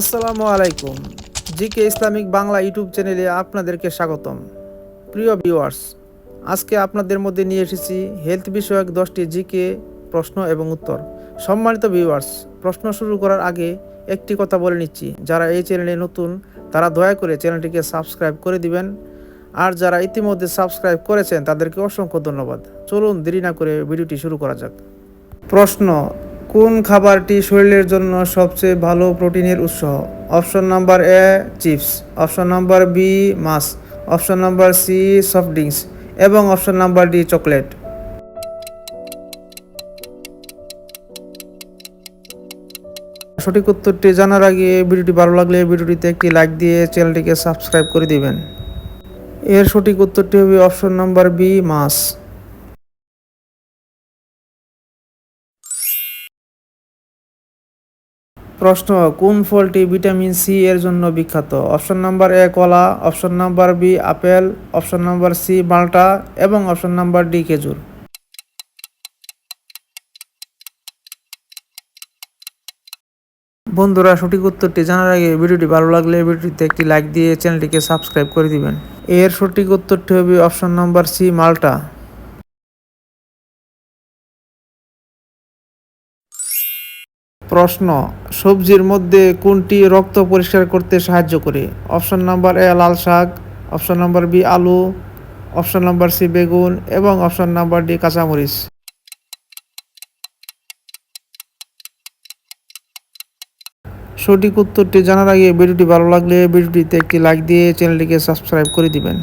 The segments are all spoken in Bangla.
আসসালামু আলাইকুম। জিকে ইসলামিক বাংলা ইউটিউব চ্যানেলে আপনাদেরকে স্বাগতম। প্রিয় ভিউয়ার্স, আজকে আপনাদের মধ্যে নিয়ে এসেছি হেলথ বিষয়ক দশটি জিকে প্রশ্ন এবং উত্তর। সম্মানিত ভিউয়ার্স, প্রশ্ন শুরু করার আগে একটি কথা বলে নিচ্ছি। যারা এই চ্যানেলে নতুন, তারা দয়া করে চ্যানেলটিকে সাবস্ক্রাইব করে দিবেন। আর যারা ইতিমধ্যে সাবস্ক্রাইব করেছেন, তাদেরকে অসংখ্য ধন্যবাদ। চলুন দেরি না করে ভিডিওটি শুরু করা যাক। প্রশ্ন কোন খাবারটি শরীরের জন্য সবচেয়ে ভালো প্রোটিনের উৎস? Option number A, chips. Option number B, much. Option number C, soft drinks. এবং অপশন নাম্বার ডি, চকলেট। সঠিক উত্তরটি জানার আগে ভিডিওটি ভালো লাগলে ভিডিওটিতে একটি লাইক দিয়ে চ্যানেলটিকে সাবস্ক্রাইব করে দিবেন। এর সঠিক উত্তরটি হবে অপশন নাম্বার বি, মাছ। প্রশ্ন, কোন ফলটি ভিটামিন সি এর জন্য বিখ্যাত? অপশন নাম্বার এ কলা, option number B apple, option number C মাল্টা এবং অপশন নাম্বার ডি খেজুর। বন্ধুরা, সঠিক উত্তরটি জানার আগে ভিডিওটি ভালো লাগলে ভিডিওটিতে একটি লাইক দিয়ে চ্যানেলটিকে সাবস্ক্রাইব করে দিবেন। এর সঠিক উত্তরটি হবে অপশন নাম্বার সি মাল্টা। প্রশ্ন, সবজির মধ্যে কোনটি রক্ত পরিষ্কার করতে সাহায্য করে? অপশন নাম্বার এ, লাল শাক, অপশন নাম্বার বি, আলু, অপশন নাম্বার সি, বেগুন, এবং অপশন নাম্বার ডি, কাঁচামরিচ। সঠিক উত্তরটি জানার আগে ভিডিওটি ভালো লাগলে ভিডিওটিতে একটি লাইক দিয়ে চ্যানেলটিকে সাবস্ক্রাইব করে দিবেন।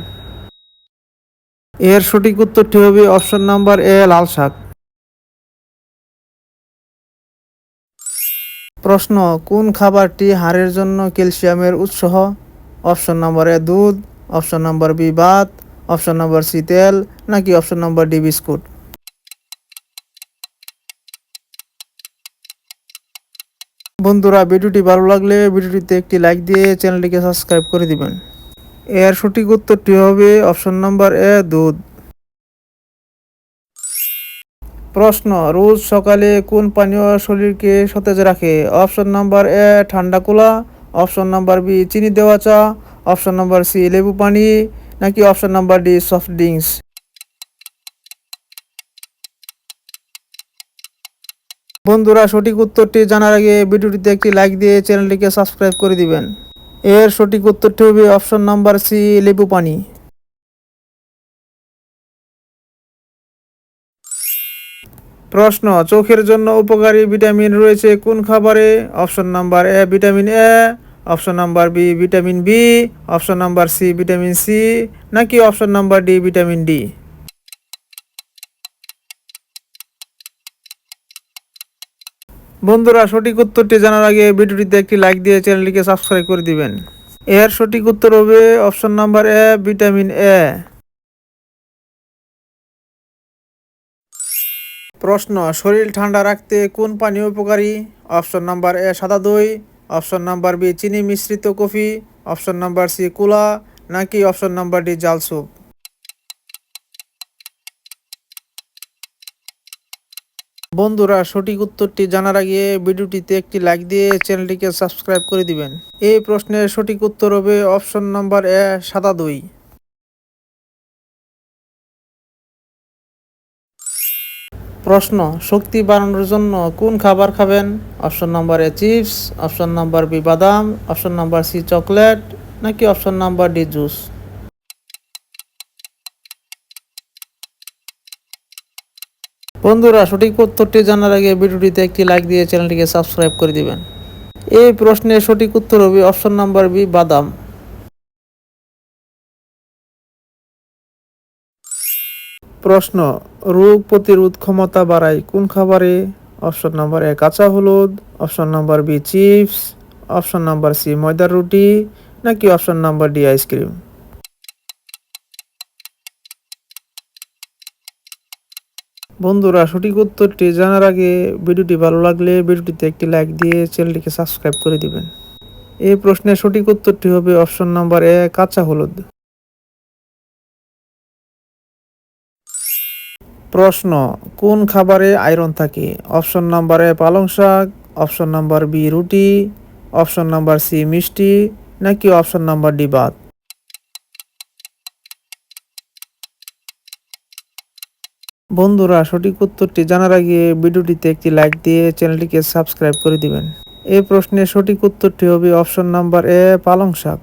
এর সঠিক উত্তরটি হবে অপশন নাম্বার এ, লাল শাক। প্রশ্ন, কোন খাবারটি হাড়ের জন্য ক্যালসিয়ামের উৎস অপশন নাম্বার এ দুধ, অপশন নাম্বার বি ভাত, অপশন নাম্বার সি তেল, নাকি অপশন নাম্বার ডি বিস্কুট? বন্ধুরা, ভিডিওটি ভালো লাগলে ভিডিওটিতে একটি লাইক দিয়ে চ্যানেলটিকে সাবস্ক্রাইব করে দিবেন। এর সঠিক উত্তরটি হবে অপশন নাম্বার এ দুধ। প্রশ্ন, রোজ সকালে কোন পানীয় শরীরকে সতেজ রাখে? অপশন নাম্বার এ, ঠান্ডা কোলা, অপশন নাম্বার বি, চিনি দেওয়া চা, অপশন নাম্বার সি, লেবু পানি, নাকি option number D, soft drinks বন্ধুরা, সঠিক উত্তরটি জানার আগে ভিডিওটিতে একটি লাইক দিয়ে চ্যানেলটিকে সাবস্ক্রাইব করে দিবেন। এর সঠিক উত্তরটি হবে অপশন নাম্বার সি, লেবু পানি। প্রশ্ন, চোখের জন্য উপকারী ভিটামিন রয়েছে কোন খাবারে? Option number A, vitamin A, option number B, vitamin B, option number C, vitamin C, নাকি option number D, vitamin D? বন্ধুরা, সঠিক উত্তরটি জানার আগে ভিডিওটিতে একটি লাইক দিয়ে চ্যানেলটিকে সাবস্ক্রাইব করে দিবেন। এর সঠিক উত্তর হবে option number A, vitamin A. প্রশ্ন, শরীর ঠান্ডা রাখতে কোন পানীয় উপকারী? অপশন নাম্বার এ সাদা দই, অপশন নাম্বার বি চিনি মিশ্রিত কফি, অপশন নাম্বার সি কুলা, নাকি অপশন নাম্বার ডি জাল স্যুপ? বন্ধুরা, সঠিক উত্তরটি জানার আগে ভিডিওটিতে একটি লাইক দিয়ে চ্যানেলটিকে সাবস্ক্রাইব করে দিবেন। এই প্রশ্নের সঠিক উত্তর হবে অপশন নাম্বার এ সাদা দই। প্রশ্ন, শক্তি বাড়ানোর জন্য কোন খাবার খাবেন? Option number A chips, option number B বাদাম, অপশন নাম্বার সি চকলেট, নাকি অপশন নাম্বার ডি জুস? বন্ধুরা, সঠিক উত্তরটি জানার আগে ভিডিওটিতে একটি লাইক দিয়ে চ্যানেলটিকে সাবস্ক্রাইব করে দিবেন। এই প্রশ্নের সঠিক উত্তর হবে অপশন নাম্বার বি বাদাম। প্রশ্ন, রোগ প্রতিরোধ ক্ষমতা বাড়ায় কোন খাবারে? অপশন নাম্বার এ, কাঁচা হলুদ। Option number B, chips. Option number C, ময়দার রুটি। নাকি অপশন নাম্বার ডি, আইসক্রিম? বন্ধুরা, সঠিক উত্তরটি জানার আগে ভিডিওটি ভালো লাগলে ভিডিওটিতে একটি লাইক দিয়ে চ্যানেলটিকে সাবস্ক্রাইব করে দিবেন। এই প্রশ্নের সঠিক উত্তরটি হবে অপশন নাম্বার এ, কাঁচা হলুদ। প্রশ্ন, কোন খাবারে আয়রন থাকে? অপশন নাম্বার এ পালং শাক, অপশন নাম্বার বি রুটি, অপশন নাম্বার সি মিষ্টি, নাকি অপশন নাম্বার ডি বাত বন্ধুরা, সঠিক উত্তরটি জানার আগে ভিডিওটিতে একটি লাইক দিয়ে চ্যানেলটিকে সাবস্ক্রাইব করে দিবেন। এই প্রশ্নের সঠিক উত্তরটি হবে অপশন নাম্বার এ পালং শাক।